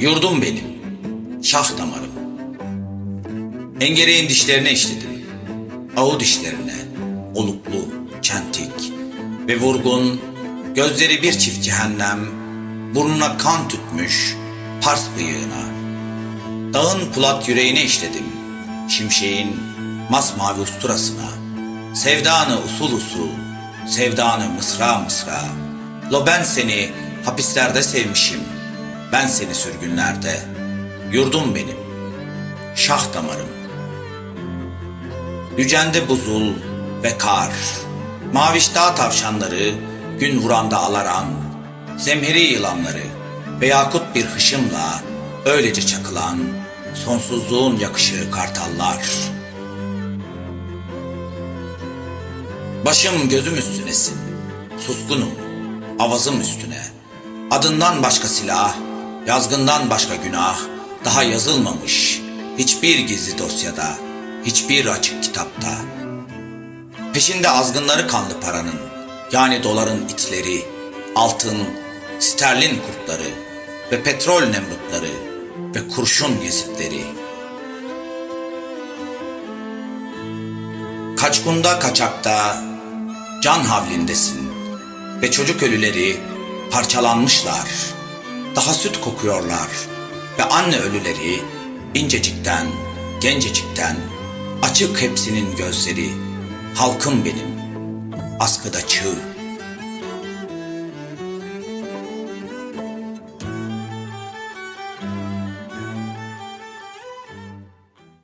Yurdum benim, şah damarım. Engereğin dişlerine işledim. Avu dişlerine, oluklu, çentik ve vurgun, gözleri bir çift cehennem, burnuna kan tütmüş, Pars bıyığına. Dağın pulat yüreğine işledim, şimşeğin masmavi usturasına. Sevdanı usul usul, sevdanı mısra mısra. Lo ben seni hapislerde sevmişim, ben seni sürgünlerde. Yurdum benim, şah damarım. Yücende buzul ve kar, maviş dağ tavşanları, gün vuranda alaran, zemheri yılanları ve yakut bir hışımla öylece çakılan, sonsuzluğun yakışığı kartallar. Başım gözüm üstünesin, suskunum, avazım üstüne. Adından başka silah, yazgından başka günah, daha yazılmamış hiçbir gizli dosyada, hiçbir açık kitapta. Peşinde azgınları kanlı paranın, yani doların itleri, altın, sterlin kurtları ve petrol nemrutları ve kurşun yezitleri. Kaçkunda kaçakta, can havlindesin ve çocuk ölüleri parçalanmışlar. Daha süt kokuyorlar ve anne ölüleri incecikten, gencecikten açık hepsinin gözleri. Halkım benim, askıda çığ,